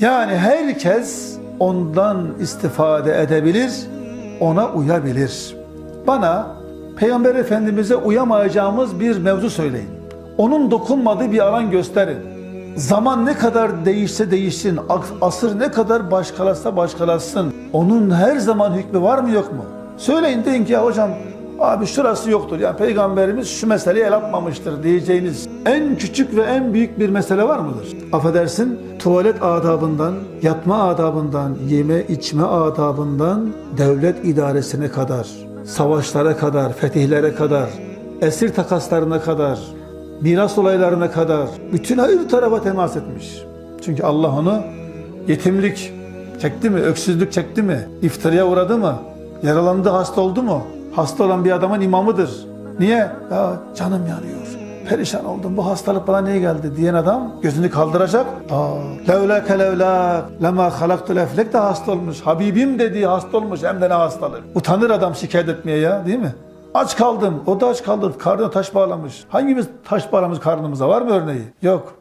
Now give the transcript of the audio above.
Yani herkes ondan istifade edebilir, ona uyabilir. Bana Peygamber Efendimiz'e uyamayacağımız bir mevzu söyleyin. Onun dokunmadığı bir alan gösterin. Zaman ne kadar değişse değişsin, as- asır ne kadar başkalaşsa başkalaşsın. Onun her zaman hükmü var mı yok mu? Söyleyin deyin ki ya hocam abi şurası yoktur. Yani Peygamberimiz şu meseleyi el atmamıştır diyeceğiniz en küçük ve en büyük bir mesele var mıdır? Affedersin tuvalet adabından, yatma adabından, yeme içme adabından devlet idaresine kadar, savaşlara kadar, fetihlere kadar, esir takaslarına kadar, miras olaylarına kadar bütün her tarafa temas etmiş. Çünkü Allah onu yetimlik çekti mi, öksüzlük çekti mi, iftiraya uğradı mı, yaralandı, hasta oldu mu? Hasta olan bir adamın imamıdır. Niye? Ya canım yanıyor. Perişan oldum. Bu hastalık bana niye geldi diyen adam gözünü kaldıracak. Aa, levleke levlak lema halaktul eflek de hasta olmuş. Habibim dediği hasta olmuş hem de ne hastalık. Utanır adam şikayet etmeye ya değil mi? Aç kaldım. O da aç kaldı. Karnına taş bağlamış. Hangimiz taş bağlamış karnımıza? Var mı örneği? Yok.